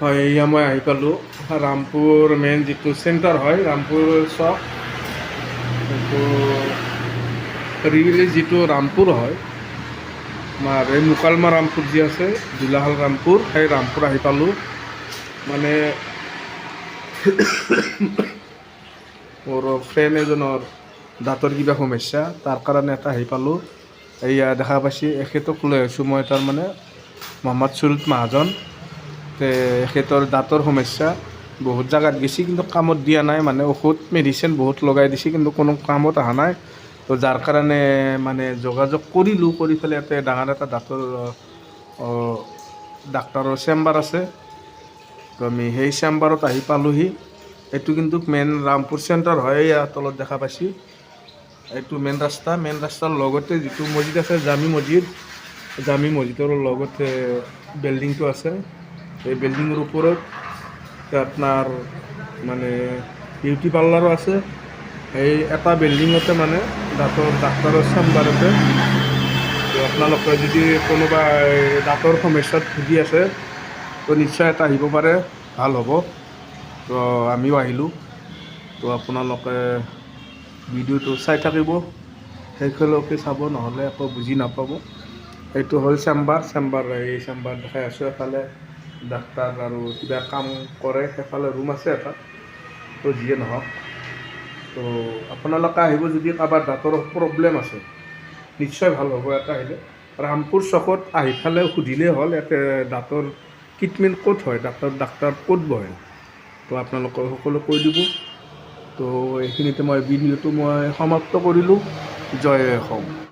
হয় মই আহি পালোঁ। ৰামপুৰ মেইন যিটো চেণ্টাৰ হয়, ৰামপুৰ চক, সেইটো ৰিয়েলি যিটো ৰামপুৰ হয় এই মুকালমা ৰামপুৰ যি আছে, জোলাহাল ৰামপুৰ, সেই ৰামপুৰ আহি পালোঁ। মানে মোৰ ফ্ৰেণ্ড এজনৰ দাঁতৰ কিবা সমস্যা, তাৰ কাৰণে এটা আহি পালোঁ। এয়া দেখা পাইছে, এখেতক লৈ আহিছোঁ মই তাৰমানে, মহম্মদ চুৰুত মাহাজন। তে এখেতৰ দাঁতৰ সমস্যা, বহুত জেগাত গেছি কিন্তু কামত দিয়া নাই মানে ঔষধ মেডিচিন বহুত লগাই দিছে, কিন্তু কোনো কামত অহা নাই। তো যাৰ কাৰণে মানে যোগাযোগ কৰিলোঁ, কৰি পেলাই ইয়াতে ডাঙৰ এটা দাঁতৰ ডাক্তৰৰ চেম্বাৰ আছে। তো আমি সেই চেম্বাৰত আহি পালোঁহি। এইটো কিন্তু মেইন ৰামপুৰ চেণ্টাৰ হয়, ইয়াৰ তলত দেখা পাইছে। এইটো মেইন ৰাস্তা মেইন ৰাস্তাৰ লগতে যিটো মছজিদ আছে, জামি মছজিদ জামি মছজিদৰ লগতে বিল্ডিংটো আছে। এই বিল্ডিংৰ ওপৰত আপোনাৰ মানে বিউটি পাৰ্লাৰো আছে। এই এটা বিল্ডিঙতে মানে দাঁতৰ ডাক্তৰৰ চেম্বাৰতে আপোনালোকে যদি কোনোবা দাঁতৰ সমস্যাত ভুগি আছে, তো নিশ্চয় এটা আহিব পাৰে। ভালো হ'ব। তো আমিও আহিলোঁ। তো আপোনালোকে ভিডিঅ'টো চাই থাকিব। শেষলৈকে চাব, নহ'লে একো বুজি নাপাব। এইটো হ'ল চেম্বাৰ চেম্বাৰ এই চেম্বাৰ দেখাই আছোঁ এফালে। ডাক্তৰ আৰু কিবা কাম কৰে, সেইফালে ৰুম আছে এটা, তো যিয়ে নহওক। তো আপোনালোকে আহিব যদি কাৰোবাৰ দাঁতৰ প্ৰব্লেম আছে, নিশ্চয় ভালো হ'ব ইয়াতে আহিলে। ৰামপুৰ চকত আহি পেলাই সুধিলেই হ'ল, ইয়াতে দাঁতৰ ট্ৰিটমেণ্ট ক'ত হয় দাঁতৰ ডাক্তৰ ক'ত বহে। তো আপোনালোকে সকলো কৈ দিব। তো এইখিনিতে মই ভিডিঅ'টো মই সমাপ্ত কৰিলোঁ। জয় অসম